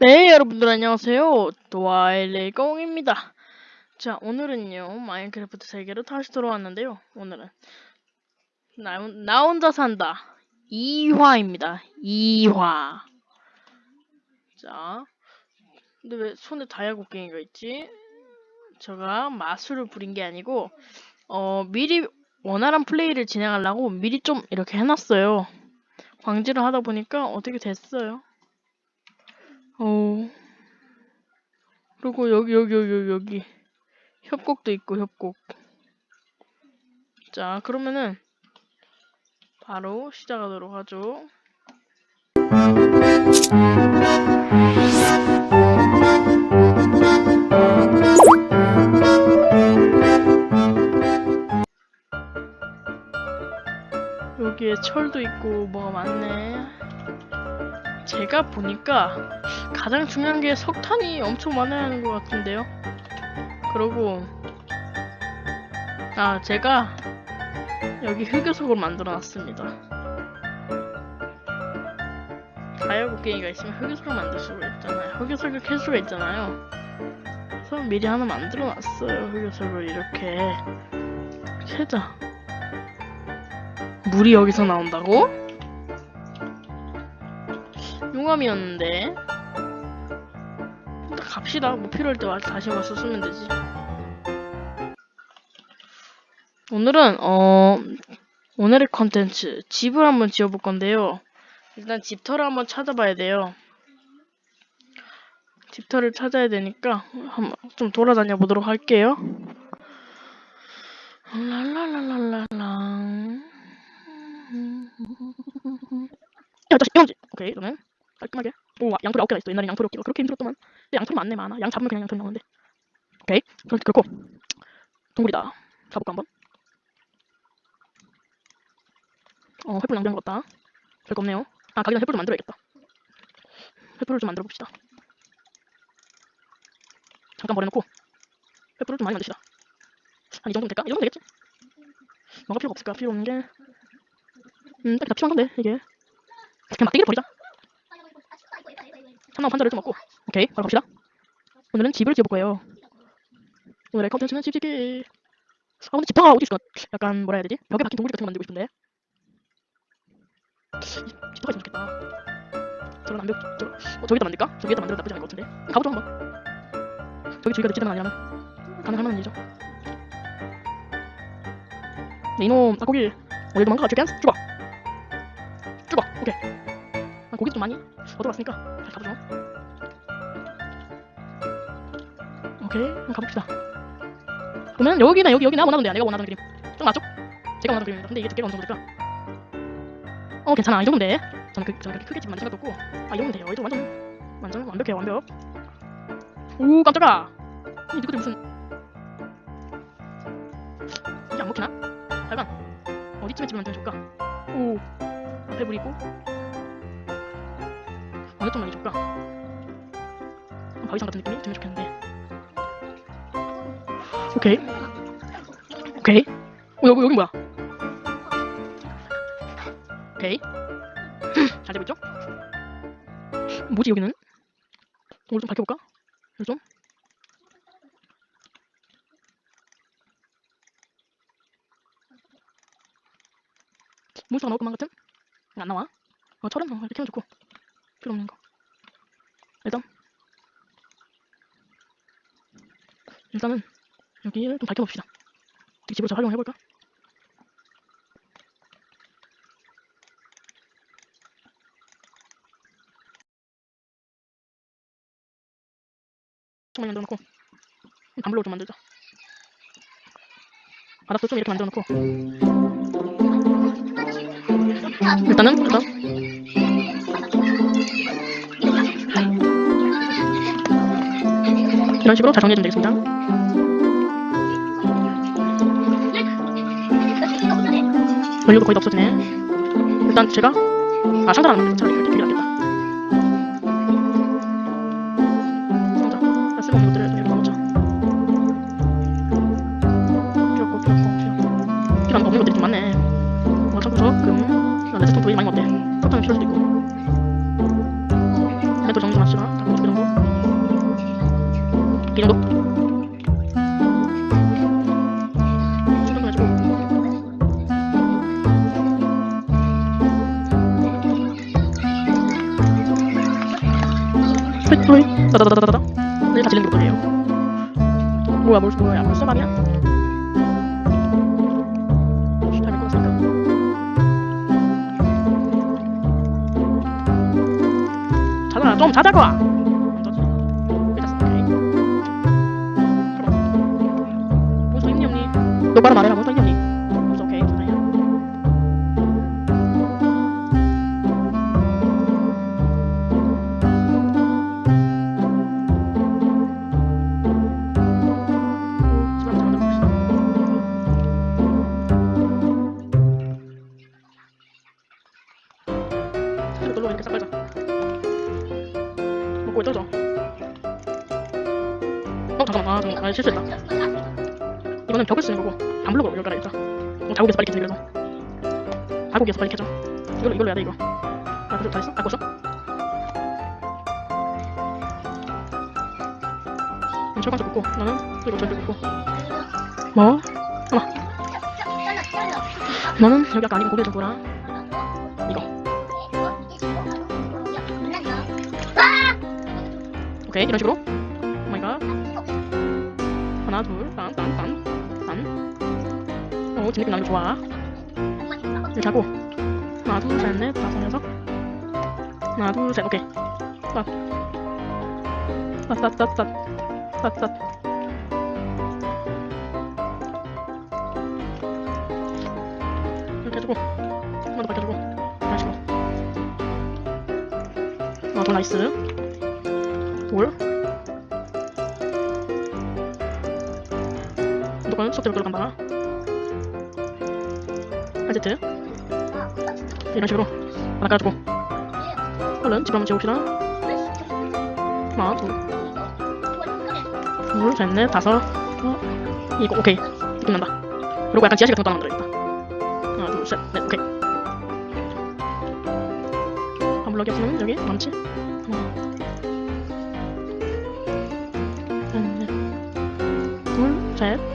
네, 여러분들 안녕하세요. 도와일레공입니다. 자, 오늘은요, 마인크래프트 세계로 다시 돌아왔는데요. 오늘은 나, 나 혼자 산다 2화입니다. 2화. 자, 근데 왜 손에 다이아곡괭이가 있지? 제가 마술을 부린 게 아니고 어, 미리 원활한 플레이를 진행하려고 미리 좀 이렇게 해놨어요. 광질을 하다 보니까 어떻게 됐어요. 어. 그리고 여기 여기 여기 여기 협곡도 있고 협곡. 자 그러면은 바로 시작하도록 하죠. 여기에 철도 있고 뭐가 많네. 제가 보니까 가장 중요한 게 석탄이 엄청 많아야 하는 것 같은데요. 그러고 아 제가 여기 흑요석을 만들어 놨습니다. 다이아 곡괭이가 있으면 흑요석을 만들 수가 있잖아요. 흑요석을 캘 수가 있잖아요. 그래서 미리 하나 만들어 놨어요. 흑요석을 이렇게 캐자. 물이 여기서 나온다고? 용암이었는데. 갑시다. 뭐 필요할 때 와- 다시 와서 쓰면 되지. 오늘은 어 오늘의 컨텐츠 집을 한번 지어볼 건데요. 일단 집터를 한번 찾아봐야 돼요. 집터를 찾아야 되니까 한번 좀 돌아다녀 보도록 할게요. 랄랄랄랄랄랑. 야, 다시 이런지. 오케이, 그러면 깔끔하게. 오, 양털이 아홉 개가 있어. 옛날에 양털이 없기가 그렇게 힘들었더만. 근데 양털이 많네, 많아. 양 잡으면 그냥 양털이 나오는데. 오케이, 그렇게 그렇고. 동굴이다. 가볼까 한번. 어, 횃불 낭비한 것 같다. 별거 없네요. 아, 가기 전에 횃불 좀 만들어야겠다. 횃불을 좀 만들어 봅시다. 잠깐 버려놓고 횃불을 좀 많이 만듭시다. 한 이 정도면 될까? 이 정도면 되겠지? 뭐가 필요가 없을까? 필요 없는 게 음, 딱다 필요한 건데 이게 그냥 막대기를 버리자. 참나무 판자를 좀 얻고. 오케이 바로 갑시다. 오늘은 집을 지어볼 거예요. 오늘의 컨텐츠는 집 짓기 아 근데 집터가 어디 있을까 약간 뭐라 해야 되지? 벽에 박힌 동굴 같은 거 만들고 싶은데. 이- 집터가 있으면 좋겠다. 저런 암벽 저, 어, 저기다 만들까? 저기다 만들어 나쁘지 않을 것 같은데. 가보죠 한번. 저기 주위가 늪지대만 아니라면 가능할 만한 일이죠. 네, 이놈 닭고기 어디 도망가 죽게 죽어 죽어. 아, 고기 좀 많이 얻어왔으니까 다시 가보죠. 오케이, 한번 가봅시다. 그러면 여기나 여기 여기나 원하는 데야. 내가 원하는 그림. 좀 맞죠? 제가 원하는 그림입니다. 근데 이게 두께가 어느 정도 될까? 어, 괜찮아. 이 정도면 돼. 저는 그, 저는 그렇게 크게 집 만들 생각도 없고, 아, 이 정도면 돼요. 이거 완전, 완전 완벽해요, 완벽. 오, 깜짝아. 이 누구들 무슨 이게 안 먹히나? 빨간. 어디쯤에 집을 만들면 좋을까? 오, 앞에 불 있고, 쪽 많이 줄까? 바위산 같은 느낌이 들면 좋겠는데. 오케이. 오케이. 어, 여기, 여기 뭐야? 오케이. 잘 되고 있죠? 뭐지, 여기는? 동굴 좀 밝혀볼까? 여기 좀? 몬스터가 나올 것만 같은? 안 나와? 어, 철은 어, 이렇게 하면 좋고. 필요 없는 거. 일단 일단은 여기를 좀 밝혀봅시다. 어떻게 집을 잘 활용해볼까? 좀 많이 만들어놓고 담블로 좀 만들자. 바닥도 좀 이렇게 만들어놓고 일단은 일단 이런 식으로 잘 정리해주면 되겠습니다. 원료도 거의 다 없어지네. 일단 제가 아안 만들자. 차라리 이렇게 거 없는 것들이 좀 많네. 뭐 참고서 금, 레드스톤 도이 많이 없대. 석탄은 필요할 수도 다다다다다다 네, 다게 뭐예요 뭐야 뭘 뭐야 벌써 끊었으니까 자자 좀 없니 똑바로 말해라 몬스터 있니 아 실수했다. 이거는 벽을 쓰는 거고 반블록으로 열가야겠다 어 자국에서 빨리 캐지 그래서. 자국에서 빨리 캐죠. 이걸로 이걸로 해야 돼 이거. 아다 했어? 다 껐어? 음, 철관석 굽고 나는 이거 절대 굽고. 뭐? 하나 너는 여기 아까 아니고 고개 좀 보라 이거. 오케이 이런 식으로 하나 둘딴딴딴딴오 지금 나는 좋아. 이렇게 하고. 하나 둘셋넷. 다섯 여섯. 하나 둘셋. 오케이. statstatstatstatstatstat 이렇게 해주고 한번더 밝혀주고 이런 식으로 아더 나이스. 돌 무조건 수업 때문에 들어간다 아제트 이런 식으로 하나 깔아주고 얼른 집 한번 지워봅시다 하나 둘 셋, 넷, 다섯, 어, 이거 오케이 느낌 난다. 그리고 약간 지하실 같은 것도 하나 만들어야겠다. 하나, 둘, 셋, 넷, 오케이. 아블럭이 없으면 여기 많지? 하나, 셋, 넷, 둘, 셋,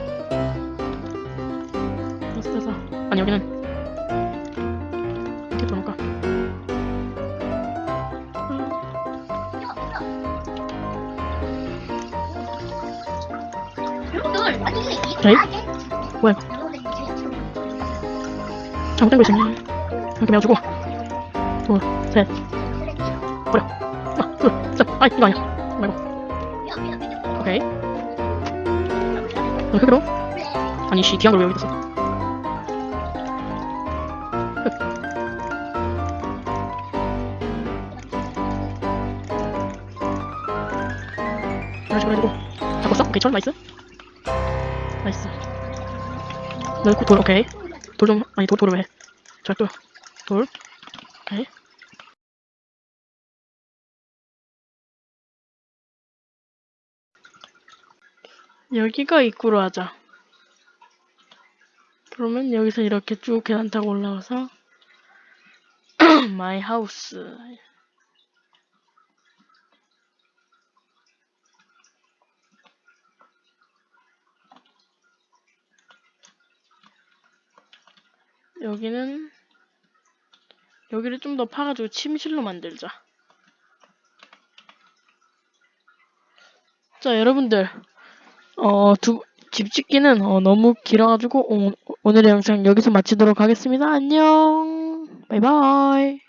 다섯. 아니 여기는 이렇게 들어놓을까? 에이? 뭐야? 잘못된 거 있으니 이렇게 메워주고 둘, 셋, 버려. 하나, 둘, 셋. 아이 이거 아니야. 말고. 오케이. 어, 흙으로. 아니 씨 귀한 걸 왜 여기 뒀어? 식으로 해주고. 잡았어? 오케이 철 나이스. 나이스. 넣고 돌 오케이. 돌 좀 아니 돌 돌을 왜 절도 돌. 오케이. 여기가 입구로 하자. 그러면 여기서 이렇게 쭉 계단 타고 올라와서 마이 하우스 여기는 여기를 좀 더 파가지고 침실로 만들자. 자, 여러분들, 어, 두, 집 짓기는 어, 너무 길어가지고 오, 오늘의 영상 여기서 마치도록 하겠습니다. 안녕. 바이바이.